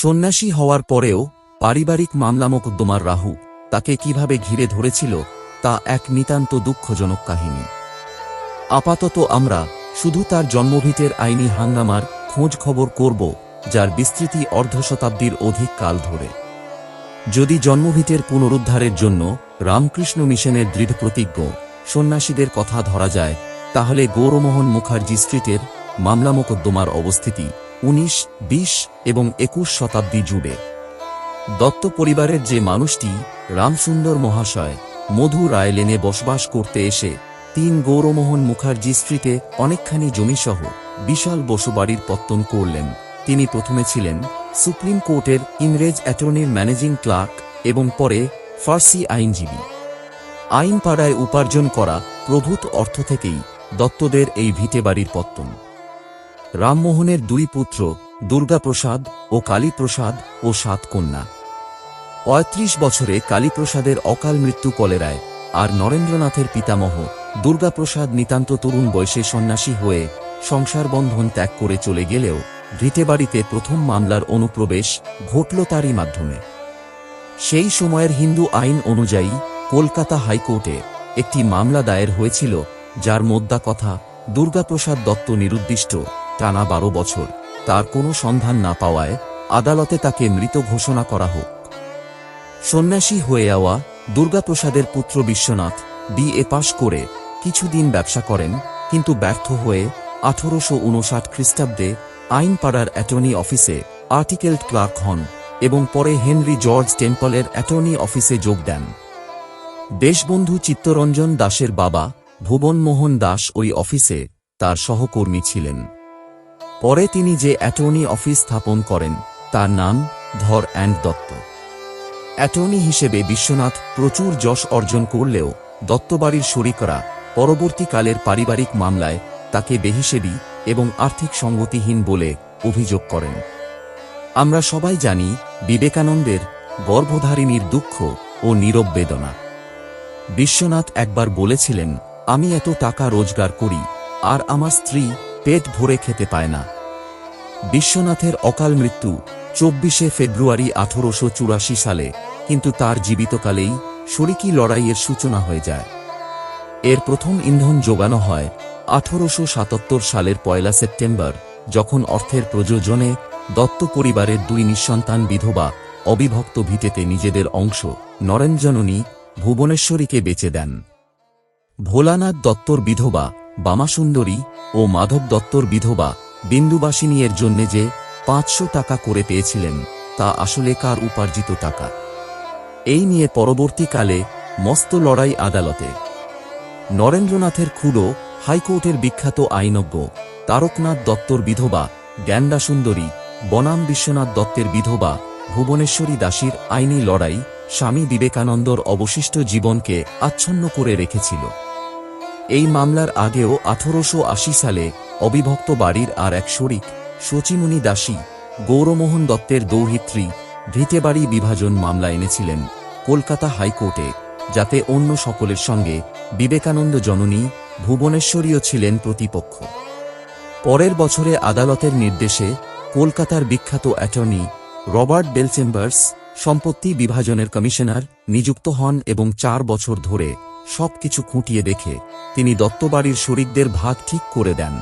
সন্ন্যাসী হওয়ার পরেও পারিবারিক মামলা মোকদ্দমার রাহু তাকে কীভাবে ঘিরে ধরেছিল তা এক নিতান্ত দুঃখজনক কাহিনী। আপাতত আমরা শুধু তার জন্মভিটের আইনি হাঙ্গামার খোঁজ খবর করব, যার বিস্তৃতি অর্ধ শতাব্দীর অধিক কাল ধরে। যদি জন্মভিটের পুনরুদ্ধারের জন্য রামকৃষ্ণ মিশনের দৃঢ় প্রতিজ্ঞ সন্ন্যাসীদের কথা ধরা যায়, তাহলে গৌরমোহন মুখার্জি স্ট্রিটের মামলা মোকদ্দমার অবস্থিতি উনিশ, বিশ এবং একুশ শতাব্দী জুড়ে দত্ত পরিবারের যে মানুষটি রামসুন্দর মহাশয়, মধু রায় লেনে বসবাস করতে এসে তিন গৌরমোহন মুখার্জি স্ট্রিটে অনেকখানি জমিসহ বিশাল বসুবাড়ির পত্তন করলেন। তিনি প্রথমে ছিলেন সুপ্রিম কোর্টের ইংরেজ অ্যাটর্নির ম্যানেজিং ক্লার্ক এবং পরে ফার্সি আইনজীবী। আইন পাড়ায় উপার্জন করা প্রভূত অর্থ থেকেই দত্তদের এই ভিটে বাড়ির পত্তন। রামমোহনের দুই পুত্র, দুর্গাপ্রসাদ ও কালীপ্রসাদ ও সাত কন্যা পঁয়ত্রিশ বছরে কালীপ্রসাদের অকাল মৃত্যু কলেরায় আর নরেন্দ্রনাথের পিতামহ দুর্গাপ্রসাদ নিতান্ত তরুণ বয়সে সন্ন্যাসী হয়ে সংসার বন্ধন ত্যাগ করে চলে গেলেও ভিটেবাড়িতে প্রথম মামলার অনুপ্রবেশ ঘটল তারই মাধ্যমে। সেই সময়ের হিন্দু আইন অনুযায়ী কলকাতা হাইকোর্টে একটি মামলা দায়ের হয়েছিল, যার মোদ্দা কথা দুর্গাপ্রসাদ দত্ত নিরুদ্দিষ্ট। টানা বারো বছর। তার কোনো সন্ধান না পাওয়ায় আদালতে তাকে মৃত ঘোষণা করা হোক। সন্ন্যাসী হয়ে যাওয়া দুর্গাপ্রসাদের পুত্র বিশ্বনাথ বিএ পাশ করে কিছুদিন ব্যবসা করেন, কিন্তু ব্যর্থ হয়ে আঠারোশো উনষাট খ্রিস্টাব্দে আইনপাড়ার অ্যাটর্নি অফিসে আর্টিকেল ক্লার্ক হন এবং পরে হেনরি জর্জ টেম্পলের অ্যাটর্নি অফিসে যোগ দেন। দেশবন্ধু চিত্তরঞ্জন দাসের বাবা ভুবনমোহন দাস ওই অফিসে তার সহকর্মী ছিলেন। পরে তিনি যে অ্যাটর্নি অফিস স্থাপন করেন, তার নাম ধর অ্যান্ড দত্ত। অ্যাটর্নি হিসেবে বিশ্বনাথ প্রচুর যশ অর্জন করলেও দত্তবাড়ির শরিকরা পরবর্তীকালের পারিবারিক মামলায় তাকে বেহিসেবি এবং আর্থিক সঙ্গতিহীন বলে অভিযোগ করেন। আমরা সবাই জানি বিবেকানন্দের গর্ভধারিণীর দুঃখ ও নীরব বেদনা। বিশ্বনাথ একবার বলেছিলেন, আমি এত টাকা রোজগার করি, আর আমার স্ত্রী পেট ভরে খেতে পায় না। বিশ্বনাথের অকাল মৃত্যু চব্বিশে ফেব্রুয়ারি আঠারোশো চুরাশি সালে, কিন্তু তার জীবিতকালেই শরিকি লড়াইয়ের সূচনা হয়ে যায়। এর প্রথম ইন্ধন যোগানো হয় আঠারোশো সাতাত্তর সালের পয়লা সেপ্টেম্বর, যখন অর্থের প্রযোজনে দত্ত পরিবারের দুই নিঃসন্তান বিধবা অবিভক্ত ভিটেতে নিজেদের অংশ নরেঞ্জননী ভুবনেশ্বরীকে বেচে দেন। ভোলানাথ দত্তর বিধবা বামাসুন্দরী ও মাধব দত্তর বিধবা বিন্দুবাসিনী এর জন্যে যে পাঁচশো টাকা করে পেয়েছিলেন, তা আসলে কার উপার্জিত টাকা? এই নিয়ে পরবর্তীকালে মস্ত লড়াই আদালতে। নরেন্দ্রনাথের খুড়ো হাইকোর্টের বিখ্যাত আইনজ্ঞ তারকনাথ দত্তর বিধবা সুন্দরী বনাম বিশ্বনাথ দত্তের বিধবা ভুবনেশ্বরী দাসীর আইনি লড়াই স্বামী বিবেকানন্দর অবশিষ্ট জীবনকে আচ্ছন্ন করে রেখেছিল। এই মামলার আগেও আঠারোশো আশি সালে অবিভক্ত বাড়ির আর এক শরিক শচীমণি দাসী, গৌরমোহন দত্তের দৌহিত্রী ভিটেবাড়ি বিভাজন মামলা এনেছিলেন কলকাতা হাইকোর্টে, যাতে অন্য সকলের সঙ্গে বিবেকানন্দ জননী ভুবনেশ্বরীও ছিলেন প্রতিপক্ষ। পরের বছরে আদালতের নির্দেশে কলকাতার বিখ্যাত অ্যাটর্নি রবার্ট বেলচেম্বার্স সম্পত্তি বিভাজনের কমিশনার নিযুক্ত হন এবং চার বছর ধরে সবকিছু খুঁটিয়ে দেখে তিনি দত্তবাড়ির শরিকদের ভাগ ঠিক করে দেন।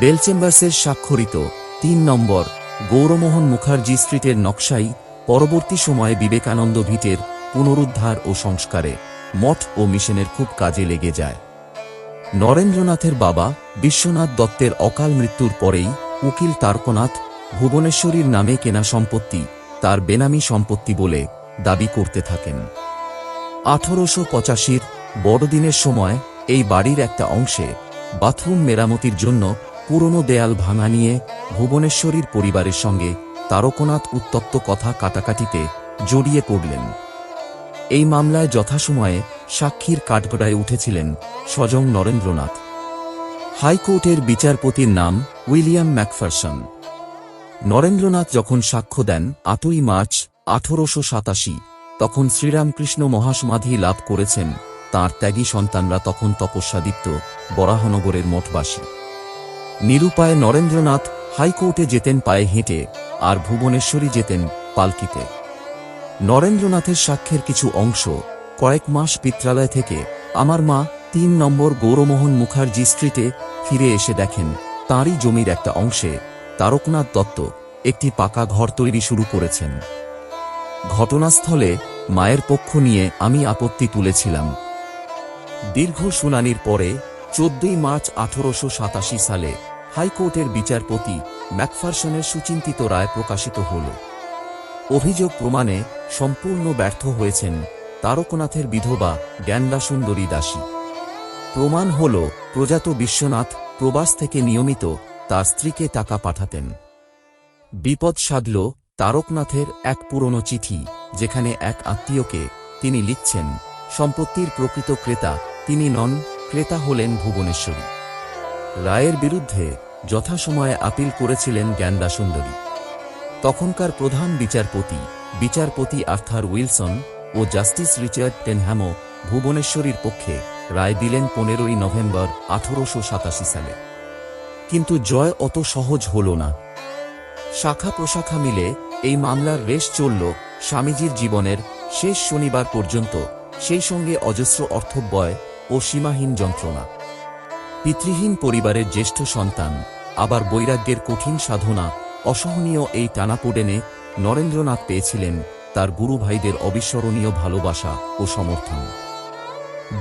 বেলচেম্বার্সের স্বাক্ষরিত তিন নম্বর গৌরমোহন মুখার্জি স্ট্রিটের নকশাই পরবর্তী সময়ে বিবেকানন্দ ভিটের পুনরুদ্ধার ও সংস্কারে মঠ ও মিশনের খুব কাজে লেগে যায়। নরেন্দ্রনাথের বাবা বিশ্বনাথ দত্তের অকাল মৃত্যুর পরেই উকিল তারকনাথ ভুবনেশ্বরীর নামে কেনা সম্পত্তি তার বেনামি সম্পত্তি বলে দাবি করতে থাকেন। আঠারোশো পঁচাশির বড়দিনের সময় এই বাড়ির একটা অংশে বাথরুম মেরামতির জন্য পুরনো দেয়াল ভাঙা নিয়ে ভুবনেশ্বরীর পরিবারের সঙ্গে তারকনাথ উত্তপ্ত কথা কাটাকাটিতে জড়িয়ে পড়লেন। এই মামলায় যথাসময়ে সাক্ষীর কাঠগড়ায় উঠেছিলেন স্বজং নরেন্দ্রনাথ। হাইকোর্টের বিচারপতির নাম উইলিয়াম ম্যাকফারসন। নরেন্দ্রনাথ যখন সাক্ষ্য দেন আটই মার্চ আঠারোশো সাতাশি তখন শ্রীরামকৃষ্ণ মহাসমাধি লাভ করেছেন, তাঁর ত্যাগী সন্তানরা তখন তপস্যাদীপ্ত বরাহনগরের মঠবাসী। নিরুপায় নরেন্দ্রনাথ হাইকোর্টে যেতেন পায়ে হেঁটে, আর ভুবনেশ্বরী যেতেন পালকিতে। নরেন্দ্রনাথের সাক্ষ্যের কিছু অংশ কয়েক মাস পিত্রালয় থেকে আমার মা তিন নম্বর গৌরমোহন মুখার্জি স্ট্রিটে ফিরে এসে দেখেন, তাঁরই জমির একটা অংশে তারকনাথ দত্ত একটি পাকা ঘর তৈরি শুরু করেছেন। ঘটনাস্থলে মায়ের পক্ষ নিয়ে আমি আপত্তি তুলেছিলাম। দীর্ঘ শুনানির পরে চোদ্দই মার্চ আঠারোশো সাতাশি সালে হাইকোর্টের বিচারপতি ম্যাকফারসনের সুচিন্তিত রায় প্রকাশিত হল। অভিযোগ প্রমাণে সম্পূর্ণ ব্যর্থ হয়েছেন তারকনাথের বিধবা জ্ঞানদা সুন্দরী দাসী। প্রমাণ হল, প্রজাত বিশ্বনাথ প্রবাস থেকে নিয়মিত তার স্ত্রীকে টাকা পাঠাতেন। বিপদ সাধল তারকনাথের এক পুরনো চিঠি, যেখানে এক আত্মীয়কে তিনি লিখছেন, সম্পত্তির প্রকৃত ক্রেতা তিনি নন, ক্রেতা হলেন ভুবনেশ্বরী। রায়ের বিরুদ্ধে যথাসময়ে আপিল করেছিলেন জ্ঞানদা সুন্দরী তখনকার প্রধান বিচারপতি বিচারপতি আর্থার উইলসন ও জাস্টিস রিচার্ড টেনহ্যামো ভুবনেশ্বরীর পক্ষে রায় দিলেন পনেরোই নভেম্বর আঠারোশো সাতাশি সালে। কিন্তু জয় অত সহজ হল না। শাখা প্রশাখা মিলে এই মামলার রেশ চলল স্বামীজির জীবনের শেষ শনিবার পর্যন্ত, সেই সঙ্গে অজস্র অর্থব্যয় ও সীমাহীন যন্ত্রণা। পিতৃহীন পরিবারের জ্যেষ্ঠ সন্তান, আবার বৈরাগ্যের কঠিন সাধনা, অসহনীয় এই টানাপোড়েনে নরেন্দ্রনাথ পেয়েছিলেন তার গুরু ভাইদের অবিস্মরণীয় ভালোবাসা ও সমর্থন।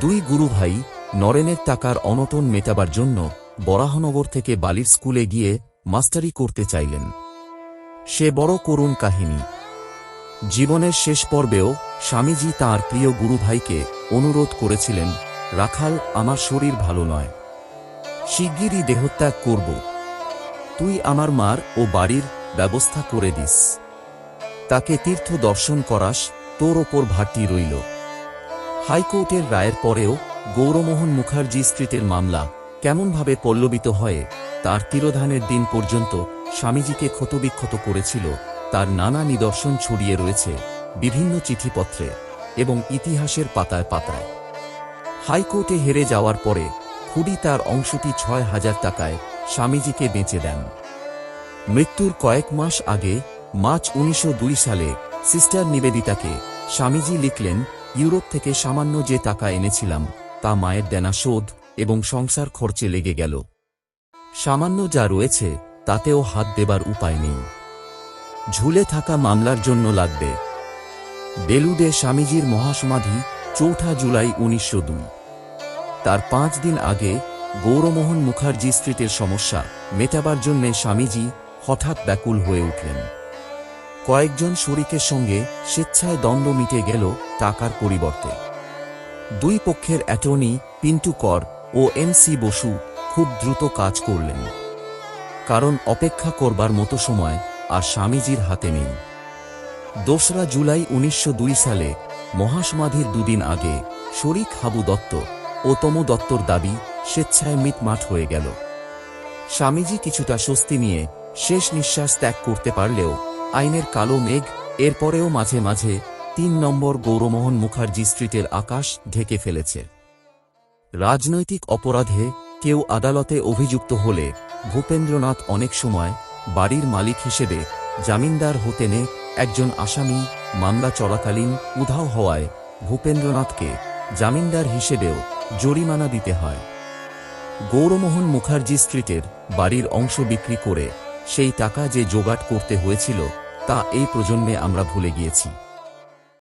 দুই গুরু ভাই নরেনের টাকার অনটন মেটাবার জন্য বরাহনগর থেকে বালির স্কুলে গিয়ে মাস্টারি করতে চাইলেন। সে বড় করুণ কাহিনী। জীবনের শেষ পর্বেও স্বামীজি তাঁর প্রিয় গুরু ভাইকে অনুরোধ করেছিলেন, রাখাল, আমার শরীর ভালো নয়। শিগগিরই দেহত্যাগ করব। তুই আমার মার ও বাড়ির ব্যবস্থা করে দিস। তাকে তীর্থ দর্শন করাস, তোর ওপর ভাটি রইল। হাইকোর্টের রায়ের পরেও গৌরমোহন মুখার্জি স্ট্রিটের মামলা কেমনভাবে পল্লবিত হয়ে, তার তিরোধানের দিন পর্যন্ত স্বামীজিকে ক্ষতবিক্ষত করেছিল, তার নানা নিদর্শন ছড়িয়ে রয়েছে বিভিন্ন চিঠিপত্রে এবং ইতিহাসের পাতায় পাতায়। হাইকোর্টে হেরে যাওয়ার পরে খুডি তার অংশটি ছয় হাজার টাকায় স্বামীজিকে বেঁচে দেন। মৃত্যুর কয়েক মাস আগে মার্চ উনিশশো দুই সালে সিস্টার নিবেদিতাকে স্বামীজি লিখলেন, ইউরোপ থেকে সামান্য যে টাকা এনেছিলাম, তা মায়ের দেনা শোধ এবং সংসার খরচে লেগে গেল। সামান্য যা রয়েছে তাতেও হাত দেবার উপায় নেই। ঝুলে থাকা মামলার জন্য লাগবে। বেলুডে স্বামীজির মহাসমাধি চৌঠা জুলাই উনিশশো তার পাঁচ দিন আগে গৌরমোহন মুখার্জি স্ট্রিটের সমস্যা মেটাবার জন্যে স্বামীজি হঠাৎ ব্যাকুল হয়ে উঠলেন। কয়েকজন শরিকের সঙ্গে স্বেচ্ছায় দ্বন্দ্ব মিটে গেল টাকার পরিবর্তে। দুই পক্ষের অ্যাটর্নি পিন্টু কর ও এম সি বসু খুব দ্রুত কাজ করলেন। কারণ অপেক্ষা করবার মতো সময় আর স্বামীজির হাতে নেই। দোসরা জুলাই উনিশশো দুই সালে মহাসমাধির দুদিন আগে শরিক হাবু দত্ত ও তমু দত্তর দাবি স্বেচ্ছায় মিটমাট হয়ে গেল। স্বামীজি কিছুটা স্বস্তি নিয়ে শেষ নিঃশ্বাস ত্যাগ করতে পারলেও আইনের কালো মেঘ এরপরেও মাঝে মাঝে তিন নম্বর গৌরমোহন মুখার্জি স্ট্রিটের আকাশ ঢেকে ফেলেছে। রাজনৈতিক অপরাধে কেউ আদালতে অভিযুক্ত হলে ভূপেন্দ্রনাথ অনেক সময় বাড়ির মালিক হিসেবে জামিনদার হতেনে একজন আসামি মামলা চলাকালীন উধাও হওয়ায় ভূপেন্দ্রনাথকে জামিনদার হিসেবেও জরিমানা দিতে হয়। গৌরমোহন মুখার্জি স্ট্রিটের বাড়ির অংশ বিক্রি করে সেই টাকা যে জোগাড় করতে হয়েছিল তা এই প্রজন্মে আমরা ভুলে গিয়েছি।